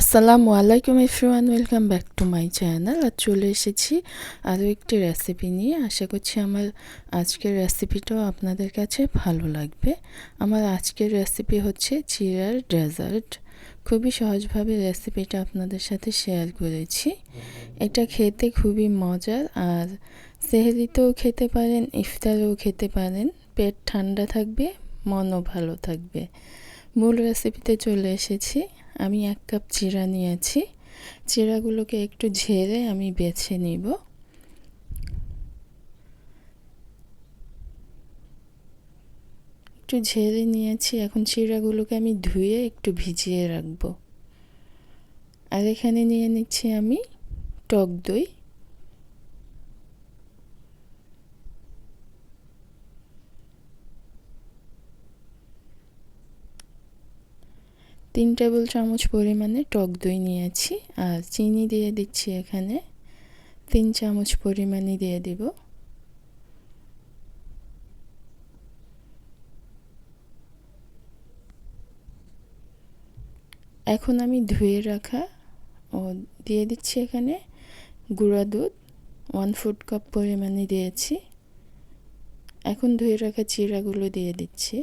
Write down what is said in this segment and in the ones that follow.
আসসালামু আলাইকুম everyone, welcome back to my channel. আর চলে এসেছি আরও একটি রেসিপি নিয়ে। আশা করছি আমার আজকের রেসিপিটাও আপনাদের কাছে ভালো লাগবে। আমার আজকের রেসিপি হচ্ছে চিরার ডেজার্ট। খুবই সহজভাবে রেসিপিটা আপনাদের সাথে শেয়ার করেছি। এটা খেতে খুবই মজার আর সেহরিতেও খেতে পারেন, ইফতারেও খেতে পারেন। পেট ঠান্ডা থাকবে, মনও ভালো থাকবে। মূল রেসিপিতে চলে এসেছি। আমি এক কাপ চিরা নিয়েছি। চিরাগুলোকে একটু ঝেড়ে আমি বেছে নিব। একটু ঝেড়ে নিয়েছি, এখন চিরাগুলোকে আমি ধুয়ে একটু ভিজিয়ে রাখব। আর এখানে নিয়ে নিচ্ছি আমি টক দই। তিন টেবিল চামচ পরিমাণে টক দই নিয়েছি আর চিনি দিয়ে দিচ্ছি এখানে। তিন চামচ পরিমাণে দিয়ে দিব। এখন আমি ধুয়ে রাখা ও দিয়ে দিচ্ছি এখানে গুঁড়া দুধ ওয়ান ফুড কাপ পরিমাণে দিয়েছি। এখন ধুয়ে রাখা চিরাগুলো দিয়ে দিচ্ছি।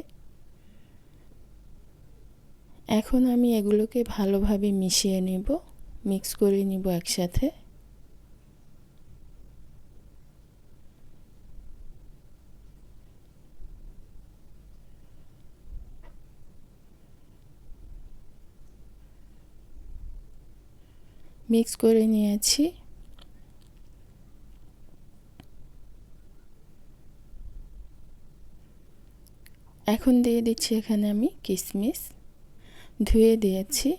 এখন আমি এগুলোকে ভালোভাবে মিশিয়ে নেব, মিক্স করে নিব একসাথে। মিক্স করে নিয়েছি। এখন দিয়ে দিচ্ছি এখানে আমি কিশমিশ ধুয়ে দিয়েছি।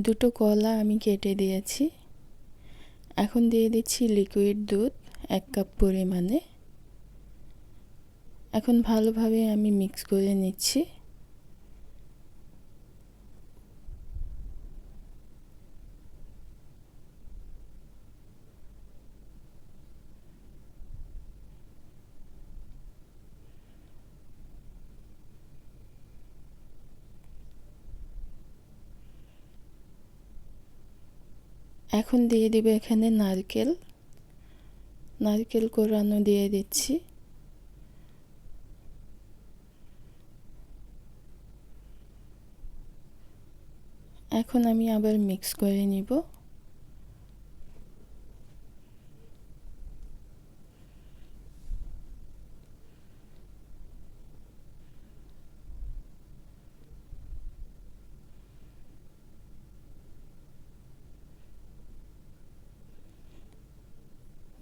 দুটো কলা আমি কেটে দিয়েছি। এখন দিয়ে দিচ্ছি লিকুইড দুধ এক কাপ পরিমাণে। এখন ভালোভাবে আমি মিক্স করে নিচ্ছি। এখন দিয়ে দিবে এখানে নারকেল। নারকেল কোরানো দিয়ে দিচ্ছি। এখন আমি আবার মিক্স করে নিব।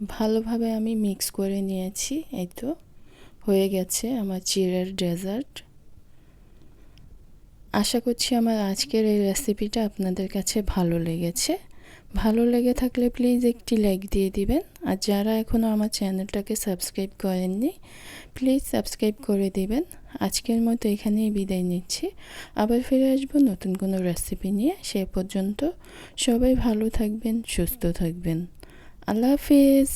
ভালোভাবে আমি মিক্স করে নিয়েছি, এই তো। হয়ে গেছে আমার চিড়ের ডেজার্ট আশা করছি আমার আজকের এই রেসিপিটা আপনাদের কাছে ভালো লেগেছে। ভালো লেগে থাকলে প্লিজ একটি লাইক দিয়ে দিবেন। আর যারা এখনও আমার চ্যানেলটাকে সাবস্ক্রাইব করেননি প্লিজ সাবস্ক্রাইব করে দিবেন। আজকের মতো এখানেই বিদায় নিচ্ছি। আবার ফিরে আসব নতুন কোনো রেসিপি নিয়ে। সে পর্যন্ত সবাই ভালো থাকবেন, সুস্থ থাকবেন। আল্লাহ হাফিজ